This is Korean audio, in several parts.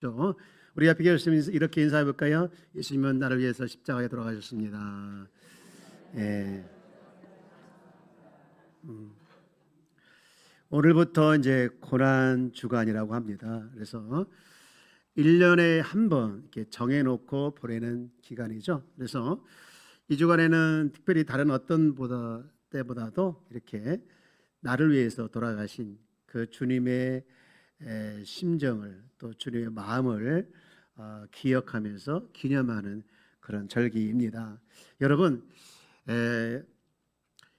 또 우리 앞에 계시면서 이렇게 인사해 볼까요? 예수님은 나를 위해서 십자가에 돌아가셨습니다. 예. 음. 오늘부터 이제 고난 주간이라고 합니다. 그래서 1년에 한 번 이렇게 정해 놓고 보내는 기간이죠. 그래서 이 주간에는 특별히 다른 어떤 보다 때보다도 이렇게 나를 위해서 돌아가신 그 주님의 에, 심정을 또 주님의 마음을 어, 기억하면서 기념하는 그런 절기입니다. 여러분, 에,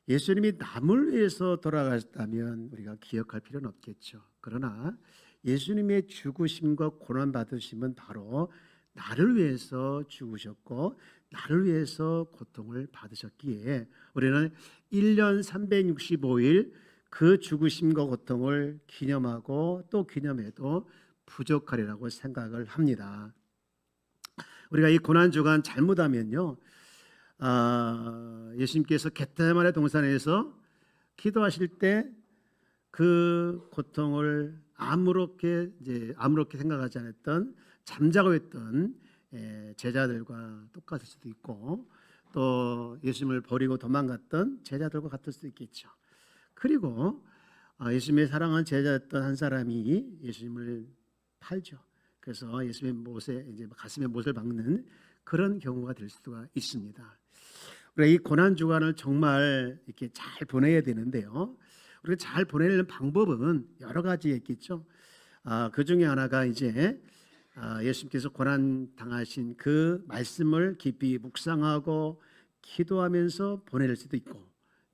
예수님이 남을 위해서 돌아가셨다면 우리가 기억할 필요는 없겠죠. 그러나 예수님의 죽으심과 고난 받으심은 바로 나를 위해서 죽으셨고 나를 위해서 고통을 받으셨기에 우리는 1년 365일 그 죽으심과 고통을 기념하고 또 기념해도 부족하리라고 생각을 합니다. 우리가 이 고난 주간 잘못하면요, 아, 예수님께서 겟세마네 동산에서 기도하실 때 그 고통을 아무렇게 이제 아무렇게 생각하지 않았던 잠자고 있던 에, 제자들과 똑같을 수도 있고 또 예수님을 버리고 도망갔던 제자들과 같을 수도 있겠죠. 그리고 아, 예수님의 사랑한 제자였던 한 사람이 예수님을 팔죠. 그래서 예수님의 못에 이제 가슴에 못을 박는 그런 경우가 될 수가 있습니다. 우리가 이 고난 주간을 정말 이렇게 잘 보내야 되는데요. 우리가 잘 보내는 방법은 여러 가지 있겠죠. 아, 그 중에 하나가 이제 아, 예수님께서 고난 당하신 그 말씀을 깊이 묵상하고 기도하면서 보낼 수도 있고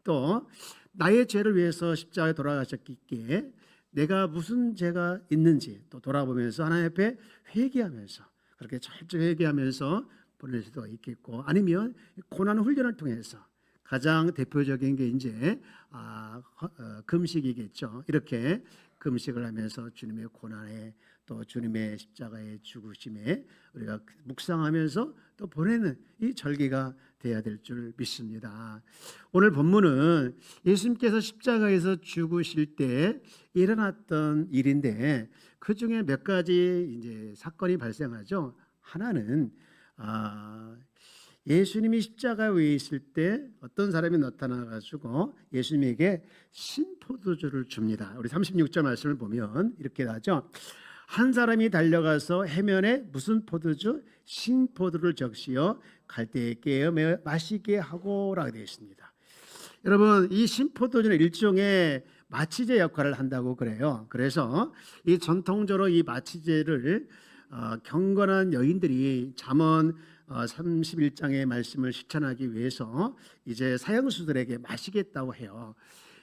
또 나의 죄를 위해서 십자가에 돌아가셨기에 내가 무슨 죄가 있는지 또 돌아보면서 하나님 앞에 회개하면서 그렇게 철저히 회개하면서 보낼 수도 있겠고 아니면 고난 훈련을 통해서 가장 대표적인 게 이제 아, 어, 금식이겠죠. 이렇게 금식을 하면서 주님의 고난에 또 주님의 십자가의 죽으심에 우리가 묵상하면서 또 보내는 이 절기가 돼야 될 줄 믿습니다. 오늘 본문은 예수님께서 십자가에서 죽으실 때 일어났던 일인데 그 중에 몇 가지 이제 사건이 발생하죠. 하나는 아, 예수님이 십자가 위에 있을 때 어떤 사람이 나타나 가지고 예수님에게 신포도주를 줍니다. 우리 36절 말씀을 보면 이렇게 나죠. 한 사람이 달려가서 해면에 무슨 포도주 신포도를 적시어 갈대에 깨어 마시게 하고라고 되어 있습니다. 여러분 이 신포도주는 일종의 마취제 역할을 한다고 그래요. 그래서 이 전통적으로 이 마취제를 어, 경건한 여인들이 잠언 어, 31장의 말씀을 실천하기 위해서 이제 사형수들에게 마시겠다고 해요.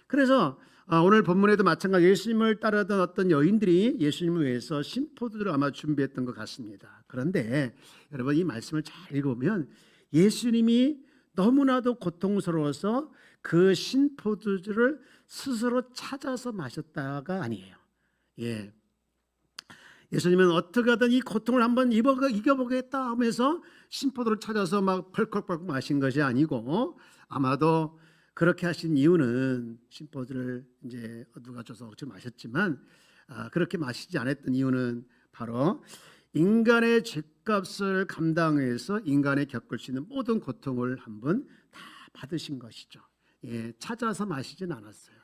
그래서 어, 오늘 본문에도 마찬가지 예수님을 따르던 어떤 여인들이 예수님을 위해서 신포도를 아마 준비했던 것 같습니다. 그런데 여러분 이 말씀을 잘 읽으면 예수님이 너무나도 고통스러워서 그 신포도주를 스스로 찾아서 마셨다가 아니에요. 예. 예수님은 어떻게 하든 이 고통을 한번 이겨보겠다 하면서 신포도를 찾아서 막 펄컥펄컥 마신 것이 아니고 아마도 그렇게 하신 이유는 신포도를 이제 누가 줘서 억지 마셨지만 아, 그렇게 마시지 않았던 이유는 바로 인간의 죄값을 감당해서 인간의 겪을 수 있는 모든 고통을 한번 다 받으신 것이죠. 예, 찾아서 마시진 않았어요.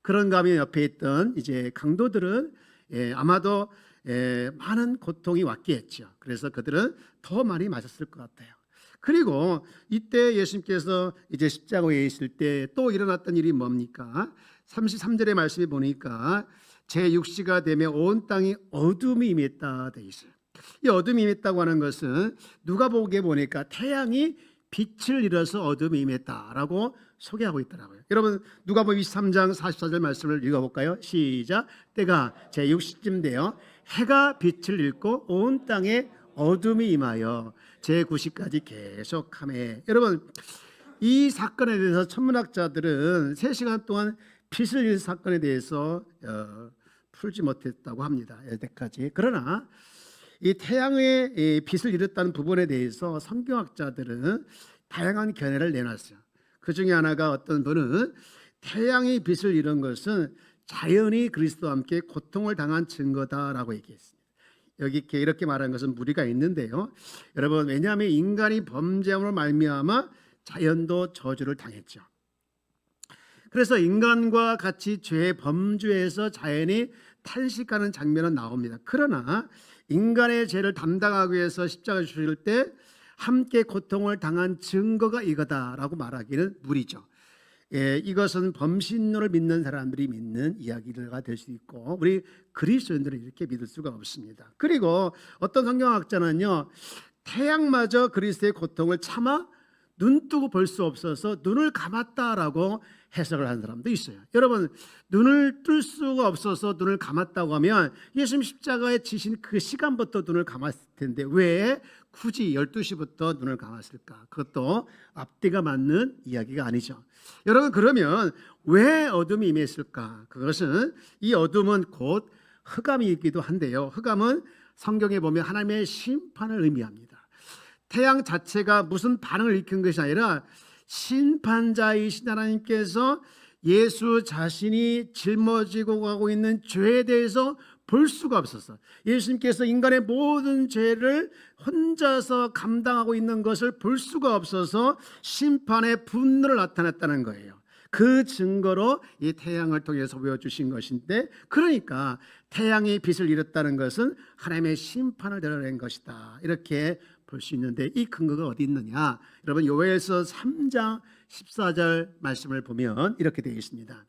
그런 감이 옆에 있던 이제 강도들은 예, 아마도 예, 많은 고통이 왔겠죠. 그래서 그들은 더 많이 마셨을 것 같아요. 그리고 이때 예수님께서 이제 십자가에 있을 때 또 일어났던 일이 뭡니까? 33절의 말씀에 보니까 제 6시가 되면 온 땅이 어둠이 임했다 돼 있어요. 이 어둠이 임했다고 하는 것은 누가 보기에 보니까 태양이 빛을 잃어서 어둠이 임했다라고 소개하고 있더라고요. 여러분 누가복음 23장 44절 말씀을 읽어볼까요? 시작. 때가 제 60쯤 되어 해가 빛을 잃고 온 땅에 어둠이 임하여 제 90까지 계속함에 여러분 이 사건에 대해서 천문학자들은 3시간 동안 빛을 잃은 사건에 대해서 어, 풀지 못했다고 합니다. 여태까지. 그러나 이 태양의 이 빛을 잃었다는 부분에 대해서 성경학자들은 다양한 견해를 내놨어요. 그 중에 하나가 어떤 분은 태양의 빛을 잃은 것은 자연이 그리스도와 함께 고통을 당한 증거다라고 얘기했습니다. 여기 이렇게 이렇게 말하는 것은 무리가 있는데요. 여러분 왜냐하면 인간이 범죄함으로 말미암아 자연도 저주를 당했죠. 그래서 인간과 같이 죄 범죄에서 자연이 탄식하는 장면은 나옵니다. 그러나 인간의 죄를 담당하기 위해서 십자가 주실 때 함께 고통을 당한 증거가 이거다라고 말하기는 무리죠. 예, 이것은 범신론을 믿는 사람들이 믿는 이야기가 될수 있고 우리 그리스도인들은 이렇게 믿을 수가 없습니다. 그리고 어떤 성경학자는요 태양마저 그리스도의 고통을 참아 눈 뜨고 볼 수 없어서 눈을 감았다라고 해석을 하는 사람도 있어요. 여러분 눈을 뜰 수가 없어서 눈을 감았다고 하면 예수님 십자가에 지신 그 시간부터 눈을 감았을 텐데 왜 굳이 12시부터 눈을 감았을까? 그것도 앞뒤가 맞는 이야기가 아니죠. 여러분 그러면 왜 어둠이 임했을까? 그것은 이 어둠은 곧 흑암이기도 한데요. 흑암은 성경에 보면 하나님의 심판을 의미합니다. 태양 자체가 무슨 반응을 일으킨 것이 아니라 심판자이신 하나님께서 예수 자신이 짊어지고 가고 있는 죄에 대해서 볼 수가 없었어. 예수님께서 인간의 모든 죄를 혼자서 감당하고 있는 것을 볼 수가 없어서 심판의 분노를 나타냈다는 거예요. 그 증거로 이 태양을 통해서 보여주신 것인데, 그러니까 태양이 빛을 잃었다는 것은 하나님의 심판을 드러낸 것이다. 이렇게 볼 수 있는데 이 근거가 어디 있느냐? 여러분 요엘서 3장 14절 말씀을 보면 이렇게 되어 있습니다.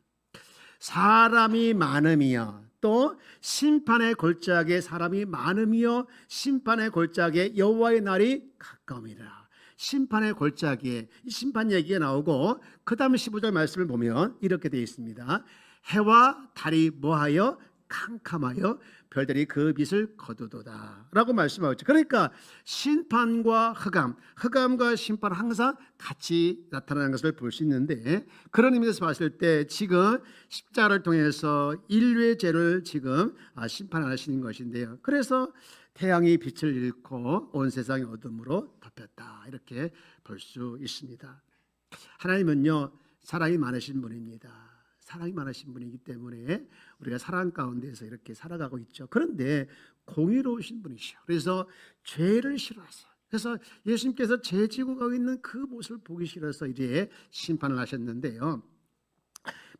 사람이 많음이여 또 심판의 골짜기에 사람이 많음이여 심판의 골짜기에 여호와의 날이 가까움이라. 심판의 골짜기에 이 심판 얘기가 나오고 그다음 15절 말씀을 보면 이렇게 되어 있습니다. 해와 달이 뭐하여 캄캄하여 별들이 그 빛을 거두도다라고 말씀하고 있죠. 그러니까 심판과 흑암, 흑암과 심판 항상 같이 나타나는 것을 볼 수 있는데 그런 의미에서 봤을 때 지금 십자를 통해서 인류의 죄를 지금 아, 심판하시는 것인데요. 그래서 태양이 빛을 잃고 온 세상이 어둠으로 덮였다 이렇게 볼 수 있습니다. 하나님은요 사랑이 많으신 분입니다. 사랑이 많으신 분이기 때문에 우리가 사랑 가운데서 이렇게 살아가고 있죠. 그런데 공의로우신 분이시죠. 그래서 죄를 싫어하세요. 그래서 예수님께서 죄 지고 가고 있는 그 모습을 보기 싫어서 이제 심판을 하셨는데요.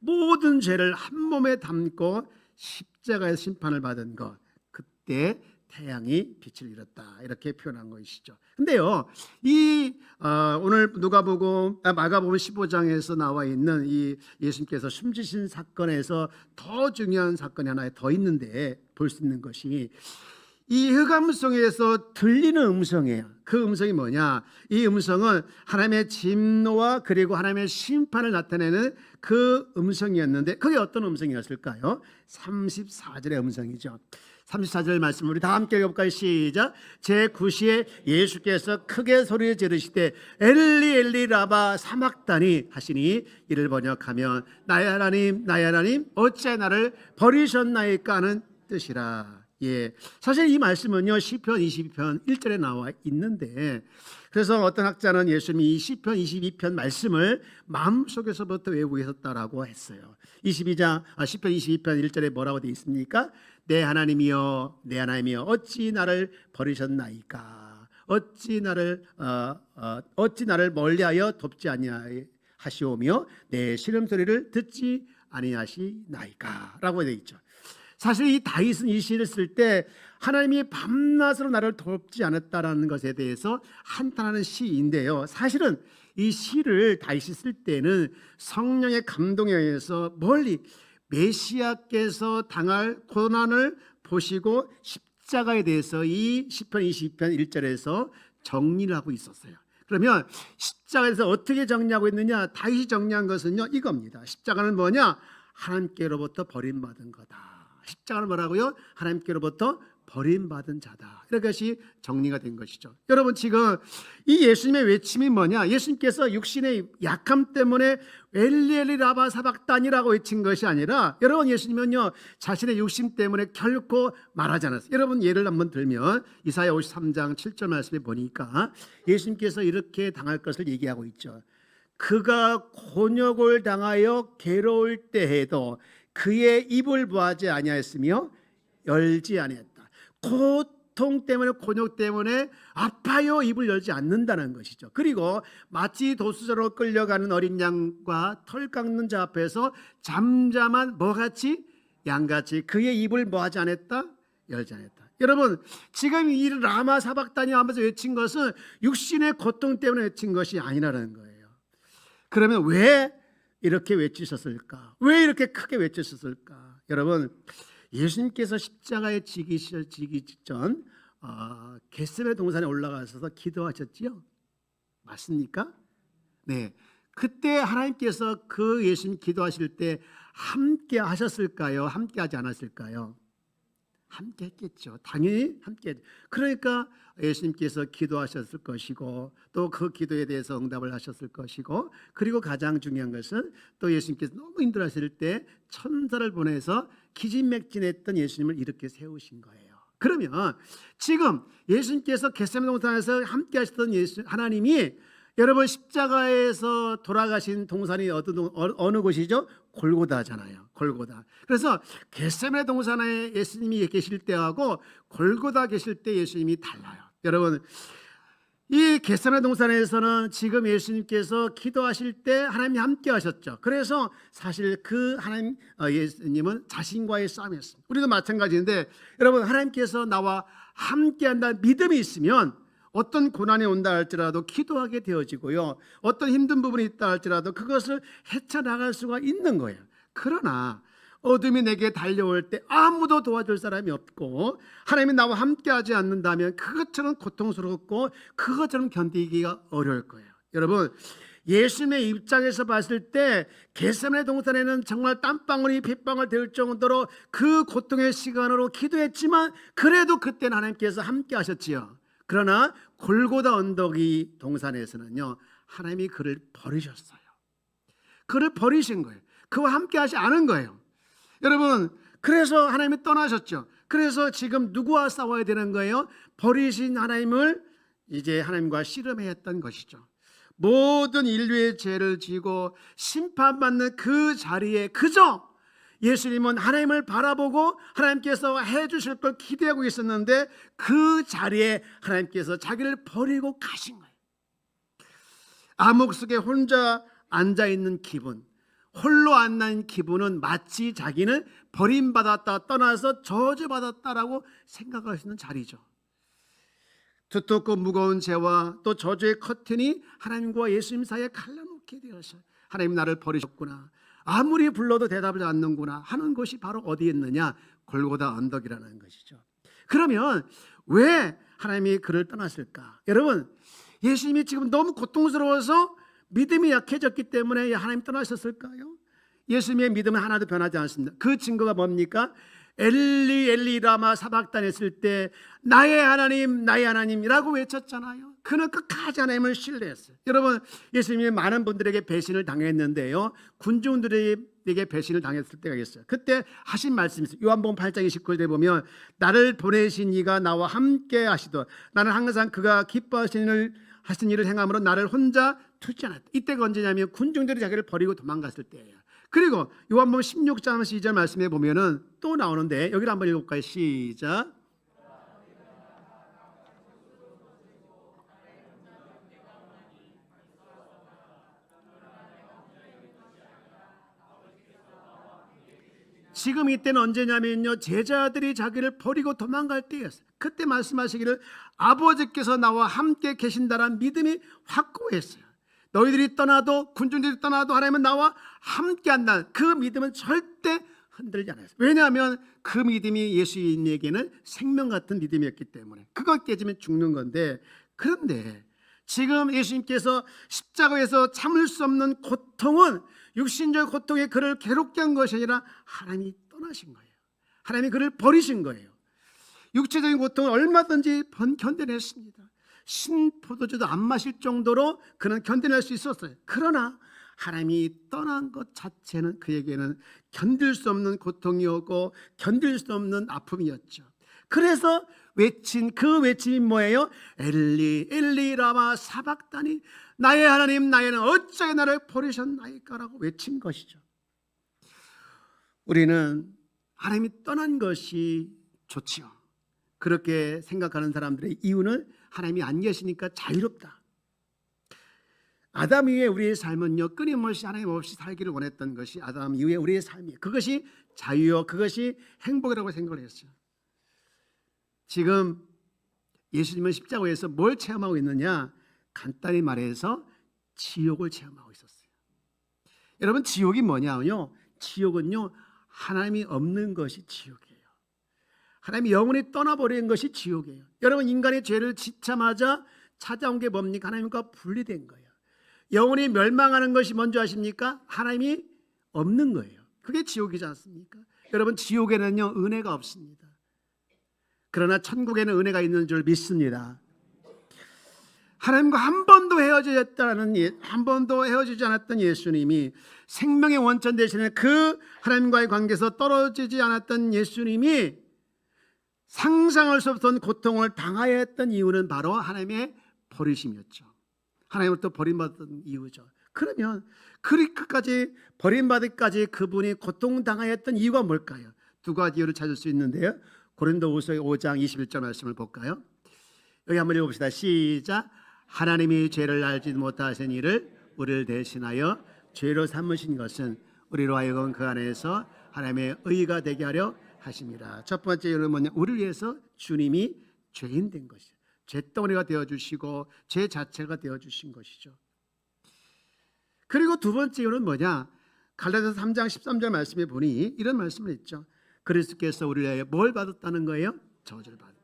모든 죄를 한 몸에 담고 십자가의 심판을 받은 것 그때 태양이 빛을 잃었다 이렇게 표현한 것이죠. 근데요, 이 어, 오늘 누가복음 아, 마가복음 15장에서 나와 있는 이 예수님께서 숨지신 사건에서 더 중요한 사건이 하나 더 있는데 볼 수 있는 것이 이 흑암성에서 들리는 음성이에요. 그 음성이 뭐냐? 이 음성은 하나님의 진노와 그리고 하나님의 심판을 나타내는 그 음성이었는데 그게 어떤 음성이었을까요? 34절의 음성이죠. 34절 말씀 우리 다 함께 읽어볼까요? 시작. 제9시에 예수께서 크게 소리 지르시되 엘리 엘리 라바 사막다니 하시니 이를 번역하면 나의 하나님 나의 하나님 어째 나를 버리셨나이까 하는 뜻이라. 예. 사실 이 말씀은요. 시편 22편 1절에 나와 있는데 그래서 어떤 학자는 예수님이 이 시편 22편 말씀을 마음속에서부터 외우고 계셨다라고 했어요. 22장 아, 시편 22편 1절에 뭐라고 되어 있습니까? 내 하나님이여 내 하나님이여 어찌 나를 버리셨나이까 어찌 나를 어, 어, 어찌 나를 멀리하여 돕지 아니하시오며 내 시름 소리를 듣지 아니하시나이까라고 되어 있죠. 사실 이 다윗은 이 시를 쓸 때 하나님이 밤낮으로 나를 돕지 않았다라는 것에 대해서 한탄하는 시인데요. 사실은 이 시를 다윗이 쓸 때는 성령의 감동에 의해서 멀리 메시아께서 당할 고난을 보시고 십자가에 대해서 이 시편 20편 1절에서 정리를 하고 있었어요. 그러면 십자가에서 어떻게 정리하고 있느냐? 다윗이 정리한 것은요 이겁니다. 십자가는 뭐냐? 하나님께로부터 버림받은 거다. 십자가는 뭐라고요? 하나님께로부터 버림받은 자다. 이것이 정리가 된 것이죠. 여러분 지금 이 예수님의 외침이 뭐냐? 예수님께서 육신의 약함 때문에 엘리엘리 라바 사박단이라고 외친 것이 아니라 여러분 예수님은요 자신의 육신 때문에 결코 말하지 않았어요. 여러분 예를 한번 들면 이사야 53장 7절 말씀에 보니까 예수님께서 이렇게 당할 것을 얘기하고 있죠. 그가 곤욕을 당하여 괴로울 때에도 그의 입을 보하지 아니하였으며 열지 아니했다. 곧 고통 때문에 곤욕 때문에 아파요 입을 열지 않는다는 것이죠. 그리고 마치 도수저로 끌려가는 어린 양과 털 깎는 자 앞에서 잠잠한 뭐같이 양같이 그의 입을 뭐하지 않았다 열지 않았다. 여러분 지금 이 라마 사박단이 하면서 외친 것은 육신의 고통 때문에 외친 것이 아니라는 거예요. 그러면 왜 이렇게 외치셨을까? 왜 이렇게 크게 외치셨을까? 여러분 예수님께서 십자가에 지기 시 지기 직전 어, 겟세메 동산에 올라가셔서 기도하셨지요. 맞습니까? 네. 그때 하나님께서 그 예수님 기도하실 때 함께 하셨을까요? 함께 하지 않았을까요? 함께 했겠죠. 당연히 함께. 했- 그러니까 예수님께서 기도하셨을 것이고 또 그 기도에 대해서 응답을 하셨을 것이고 그리고 가장 중요한 것은 또 예수님께서 너무 힘들어하실 때 천사를 보내서 기진맥진했던 예수님을 이렇게 세우신 거예요. 그러면 지금 예수님께서 겟세마네 동산에서 함께 하셨던 예수 하나님이 여러분 십자가에서 돌아가신 동산이 동- 어- 어느 곳이죠? 골고다잖아요. 골고다. 그래서 겟세마네 동산에 예수님이 계실 때하고 골고다 계실 때 예수님이 달라요. 여러분 이 겟세마네 동산에서는 지금 예수님께서 기도하실 때 하나님이 함께 하셨죠. 그래서 사실 그 하나님 어, 예수님은 자신과의 싸움이었습니다. 우리도 마찬가지인데 여러분 하나님께서 나와 함께 한다 믿음이 있으면 어떤 고난이 온다 할지라도 기도하게 되어지고요. 어떤 힘든 부분이 있다 할지라도 그것을 헤쳐나갈 수가 있는 거예요. 그러나 어둠이 내게 달려올 때 아무도 도와줄 사람이 없고 하나님이 나와 함께하지 않는다면 그것처럼 고통스럽고 그것처럼 견디기가 어려울 거예요. 여러분 예수님의 입장에서 봤을 때 겟세마네 동산에는 정말 땀방울이 핏방울 될 정도로 그 고통의 시간으로 기도했지만 그래도 그때는 하나님께서 함께 하셨지요. 그러나 골고다 언덕이 동산에서는요 하나님이 그를 버리셨어요. 그를 버리신 거예요. 그와 함께 하지 않은 거예요. 여러분, 그래서 하나님이 떠나셨죠. 그래서 지금 누구와 싸워야 되는 거예요? 버리신 하나님을 이제 하나님과 씨름해야 했던 것이죠. 모든 인류의 죄를 지고 심판받는 그 자리에 그저 예수님은 하나님을 바라보고 하나님께서 해 주실 걸 기대하고 있었는데 그 자리에 하나님께서 자기를 버리고 가신 거예요. 암흑 속에 혼자 앉아 있는 기분, 홀로 앉는 기분은 마치 자기는 버림받았다 떠나서 저주받았다라고 생각할 수 있는 자리죠. 두텁고 무거운 죄와 또 저주의 커튼이 하나님과 예수님 사이에 갈라놓게 되어서 하나님 나를 버리셨구나. 아무리 불러도 대답을 않는구나 하는 것이 바로 어디에 있느냐? 골고다 언덕이라는 것이죠. 그러면 왜 하나님이 그를 떠났을까? 여러분, 예수님이 지금 너무 고통스러워서 믿음이 약해졌기 때문에 하나님 떠나셨을까요? 예수님의 믿음은 하나도 변하지 않습니다. 그 증거가 뭡니까? 엘리 엘리 라마 사박단 했을 때 나의 하나님 나의 하나님이라고 외쳤잖아요. 그는 끝까지 하나님을 신뢰했어요. 여러분 예수님이 많은 분들에게 배신을 당했는데요. 군중들에게 배신을 당했을 때가 있어요. 그때 하신 말씀이 있어요. 요한복음 8장 29절에 보면 나를 보내신 이가 나와 함께 하시더 나는 항상 그가 기뻐하시는 하신 일을 행함으로 나를 혼자 두지 않았다. 이때가 언제냐면 군중들이 자기를 버리고 도망갔을 때예요. 그리고 요한복음 16장 12절 말씀에 보면은 또 나오는데 여기를 한번 읽어볼까요? 시작. 지금 이때는 언제냐면요 제자들이 자기를 버리고 도망갈 때였어요. 그때 말씀하시기를 아버지께서 나와 함께 계신다란 믿음이 확고했어요. 너희들이 떠나도 군중들이 떠나도 하나님은 나와 함께 한다. 그 믿음은 절대 흔들지 않았어요. 왜냐하면 그 믿음이 예수님에게는 생명 같은 믿음이었기 때문에 그거 깨지면 죽는 건데 그런데 지금 예수님께서 십자가에서 참을 수 없는 고통은 육신적 고통에 그를 괴롭게 한 것이 아니라 하나님이 떠나신 거예요. 하나님이 그를 버리신 거예요. 육체적인 고통을 얼마든지 번 견뎌냈습니다. 신포도주도 안 마실 정도로 그는 견뎌낼 수 있었어요. 그러나 하나님이 떠난 것 자체는 그에게는 견딜 수 없는 고통이었고 견딜 수 없는 아픔이었죠. 그래서 외친 그 외침이 뭐예요? 엘리 엘리 라마 사박다니 나의 하나님 나의는 어찌 나를 버리셨나이까라고 외친 것이죠. 우리는 하나님이 떠난 것이 좋지요. 그렇게 생각하는 사람들의 이유는 하나님이 안 계시니까 자유롭다. 아담 이후에 우리의 삶은요 끊임없이 하나님 없이 살기를 원했던 것이 아담 이후에 우리의 삶이 그것이 자유요 그것이 행복이라고 생각을 했어요. 지금 예수님은 십자가에서 뭘 체험하고 있느냐? 간단히 말해서 지옥을 체험하고 있었어요. 여러분 지옥이 뭐냐면요. 지옥은요 하나님이 없는 것이 지옥이에요. 하나님이 영원히 떠나버린 것이 지옥이에요. 여러분 인간의 죄를 짓자마자 찾아온 게 뭡니까? 하나님과 분리된 거예요. 영원히 멸망하는 것이 뭔지 아십니까? 하나님이 없는 거예요. 그게 지옥이지 않습니까? 여러분 지옥에는요 은혜가 없습니다. 그러나 천국에는 은혜가 있는 줄 믿습니다. 하나님과 한 번도 헤어졌다는 예- 한 번도 헤어지지 않았던 예수님이 생명의 원천 되시는 그 하나님과의 관계에서 떨어지지 않았던 예수님이 상상할 수 없던 고통을 당하여 했던 이유는 바로 하나님의 버리심이었죠. 하나님으로부터 버림받은 이유죠. 그러면 그리까지 버림받을까지 그분이 고통당하여 했던 이유가 뭘까요? 두 가지 이유를 찾을 수 있는데요. 고린도후서 5장 21절 말씀을 볼까요? 여기 한번 읽어봅시다. 시작. 하나님이 죄를 알지 못하신 이를 우리를 대신하여 죄로 삼으신 것은 우리로 하여금 그 안에서 하나님의 의가 되게 하려 하십니다. 첫 번째 이유는 뭐냐? 우리를 위해서 주님이 죄인 된 것이죠. 죄덩어리가 되어 주시고 죄 자체가 되어 주신 것이죠. 그리고 두 번째 이유는 뭐냐? 갈라디아서 3장 13절 말씀에 보니 이런 말씀을 했죠. 그리스도께서 우리를 뭘 받았다는 거예요? 저주를 받았다.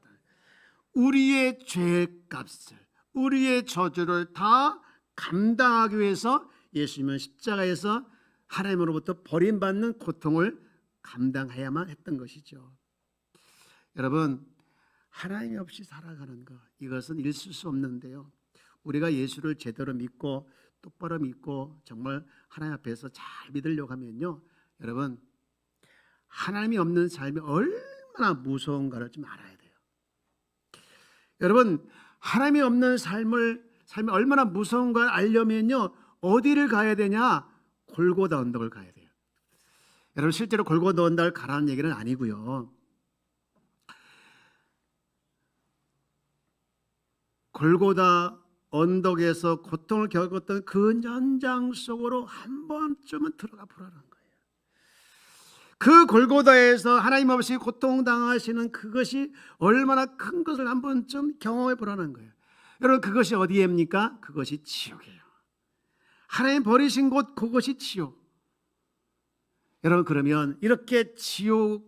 우리의 죄값을 우리의 저주를 다 감당하기 위해서 예수님은 십자가에서 하나님으로부터 버림받는 고통을 감당해야만 했던 것이죠. 여러분 하나님 없이 살아가는 것 이것은 있을 수 없는데요. 우리가 예수를 제대로 믿고 똑바로 믿고 정말 하나님 앞에서 잘 믿으려고 하면요. 여러분 하나님이 없는 삶이 얼마나 무서운가를 좀 알아야 돼요. 여러분 하나님이 없는 삶을 삶이 얼마나 무서운가를 알려면요 어디를 가야 되냐 골고다 언덕을 가야 돼요. 여러분 실제로 골고다 언덕을 가라는 얘기는 아니고요. 골고다 언덕에서 고통을 겪었던 그 연장 속으로 한 번쯤은 들어가 보라는. 그 골고다에서 하나님 없이 고통당하시는 그것이 얼마나 큰 것을 한 번쯤 경험해 보라는 거예요. 여러분 그것이 어디입니까? 그것이 지옥이에요. 하나님 버리신 곳 그것이 지옥. 여러분 그러면 이렇게 지옥에서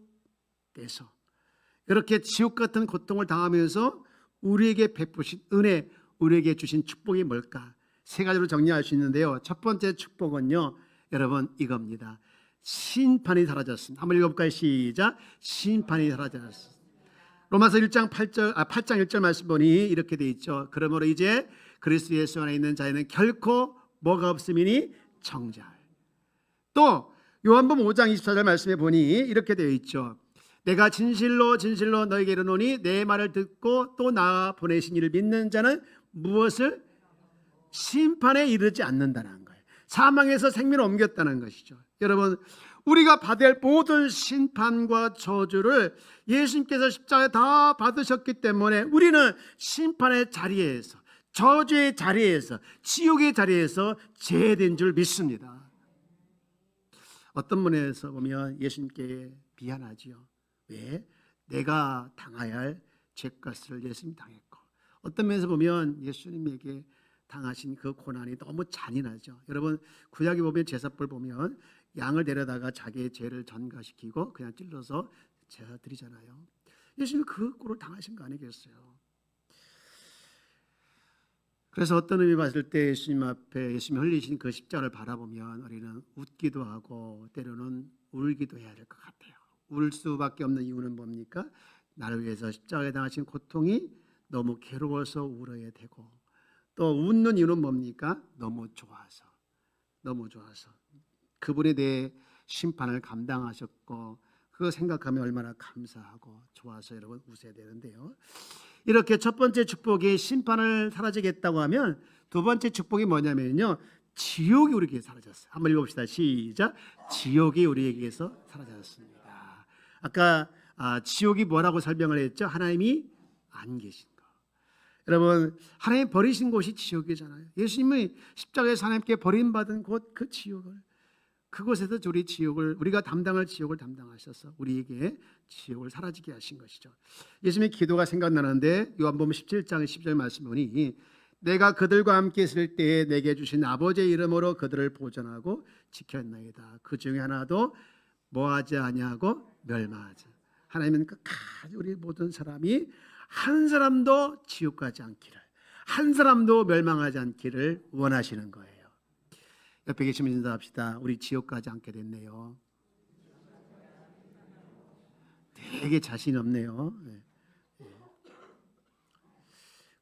이렇게 지옥 같은 고통을 당하면서 우리에게 베푸신 은혜, 우리에게 주신 축복이 뭘까? 세 가지로 정리할 수 있는데요. 첫 번째 축복은요. 여러분 이겁니다. 심판이 사라졌습니다. 한번 읽어볼까요? 시작. 심판이 사라졌습니다. 로마서 1장 8절 아 8장 1절 말씀 보니 이렇게 돼 있죠. 그러므로 이제 그리스도 예수 안에 있는 자에는 결코 뭐가 없음이니 정죄. 또 요한복음 5장 24절 말씀에 보니 이렇게 되어 있죠. 내가 진실로 진실로 너에게 이르노니 내 말을 듣고 또 나 보내신 이를 믿는 자는 무엇을 심판에 이르지 않는다는 거예요. 사망에서 생명을 옮겼다는 것이죠. 여러분 우리가 받을 모든 심판과 저주를 예수님께서 십자가에 다 받으셨기 때문에 우리는 심판의 자리에서 저주의 자리에서 지옥의 자리에서 제된 줄 믿습니다. 어떤 면에서 보면 예수님께 미안하지요. 왜? 내가 당해야 할 죄값을 예수님 당했고 어떤 면에서 보면 예수님에게 당하신 그 고난이 너무 잔인하죠. 여러분 구약에 보면 제사불 보면 양을 데려다가 자기의 죄를 전가시키고 그냥 찔러서 제사 드리잖아요. 예수님 그 꼴을 당하신 거 아니겠어요? 그래서 어떤 의미 봤을 때 예수님 앞에 예수님 흘리신 그 십자가를 바라보면 우리는 웃기도 하고 때로는 울기도 해야 될 것 같아요. 울 수밖에 없는 이유는 뭡니까? 나를 위해서 십자가에 당하신 고통이 너무 괴로워서 울어야 되고 또 웃는 이유는 뭡니까? 너무 좋아서 너무 좋아서 그분에 대해 심판을 감당하셨고 그거 생각하면 얼마나 감사하고 좋아서 여러분 웃어야 되는데요. 이렇게 첫 번째 축복이 심판을 사라지겠다고 하면 두 번째 축복이 뭐냐면요. 지옥이 우리에게 사라졌어요. 한번 읽어봅시다. 시작. 지옥이 우리에게서 사라졌습니다. 아까 아, 지옥이 뭐라고 설명을 했죠? 하나님이 안 계신 거. 여러분 하나님 버리신 곳이 지옥이잖아요. 예수님이 십자가에서 하나님께 버림받은 곳 그 지옥을 그곳에서 우리 지옥을 우리가 담당할 지옥을 담당하셔서 우리에게 지옥을 사라지게 하신 것이죠. 예수님의 기도가 생각나는데 요한복음 17장 10절 말씀 보니 내가 그들과 함께 있을 때에 내게 주신 아버지의 이름으로 그들을 보존하고 지켰나이다. 그 중에 하나도 뭐하지 아니하고 멸망하지. 하나님은 끝까지 우리 모든 사람이 한 사람도 지옥 가지 않기를 한 사람도 멸망하지 않기를 원하시는 거예요. 옆에 계시면 인사합시다. 우리 지옥 가지 않게 됐네요. 되게 자신 없네요. 네.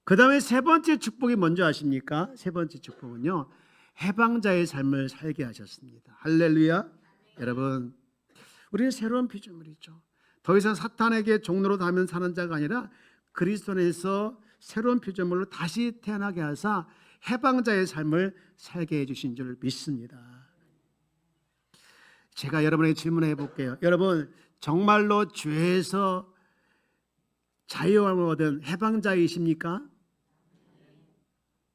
그 다음에 세 번째 축복이 뭔지 아십니까? 세 번째 축복은요. 해방자의 삶을 살게 하셨습니다. 할렐루야. 여러분, 우리는 새로운 피조물이죠. 더 이상 사탄에게 종로로 다면 사는 자가 아니라 그리스도 안에서 새로운 피조물로 다시 태어나게 하사 해방자의 삶을 살게 해주신 줄 믿습니다. 제가 여러분에게 질문해 볼게요. 여러분 정말로 죄에서 자유함을 얻은 해방자이십니까?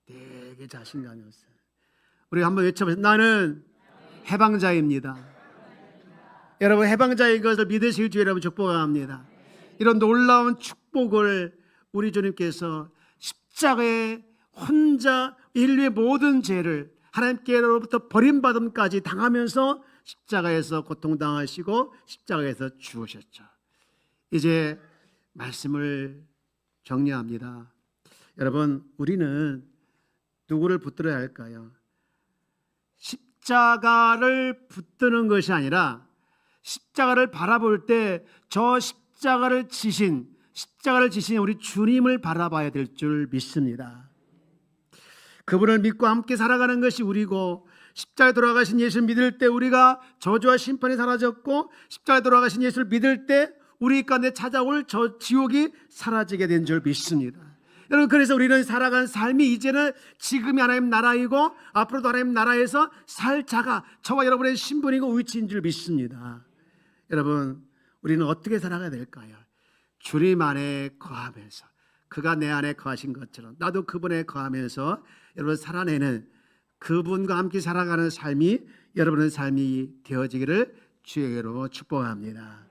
되게 자신감이 없어요. 우리 한번 외쳐보세요. 나는 해방자입니다. 여러분 해방자인 것을 믿으실 주 여러분 축복합니다. 이런 놀라운 축복을 우리 주님께서 십자가에 혼자 인류의 모든 죄를 하나님께로부터 버림받음까지 당하면서 십자가에서 고통당하시고 십자가에서 죽으셨죠. 이제 말씀을 정리합니다. 여러분, 우리는 누구를 붙들어야 할까요? 십자가를 붙드는 것이 아니라 십자가를 바라볼 때 저 십자가를 지신 십자가를 지신 우리 주님을 바라봐야 될 줄 믿습니다. 그분을 믿고 함께 살아가는 것이 우리고 십자가에 돌아가신 예수를 믿을 때 우리가 저주와 심판이 사라졌고 십자가에 돌아가신 예수를 믿을 때 우리 가운데 찾아올 저 지옥이 사라지게 된 줄 믿습니다. 여러분 그래서 우리는 살아간 삶이 이제는 지금이 하나님 나라이고 앞으로도 하나님 나라에서 살 자가 저와 여러분의 신분이고 위치인 줄 믿습니다. 여러분 우리는 어떻게 살아가야 될까요? 주님 안에 거하면서 그가 내 안에 거하신 것처럼 나도 그분에 거하면서 여러분 살아내는 그분과 함께 살아가는 삶이 여러분의 삶이 되어지기를 주의로 축복합니다.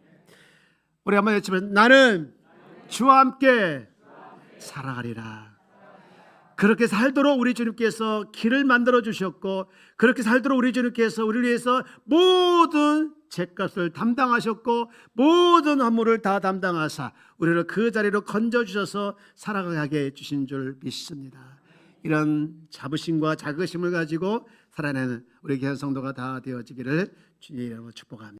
우리 한번 외치면 나는 주와 함께 살아가리라. 그렇게 살도록 우리 주님께서 길을 만들어 주셨고 그렇게 살도록 우리 주님께서 우리를 위해서 모든 죄값을 담당하셨고 모든 허물을 다 담당하사 우리를 그 자리로 건져 주셔서 살아가게 해 주신 줄 믿습니다. 이런 자부심과 자긍심을 가지고 살아내는 우리 교회 성도가 다 되어지기를 주님의 이름으로 축복합니다.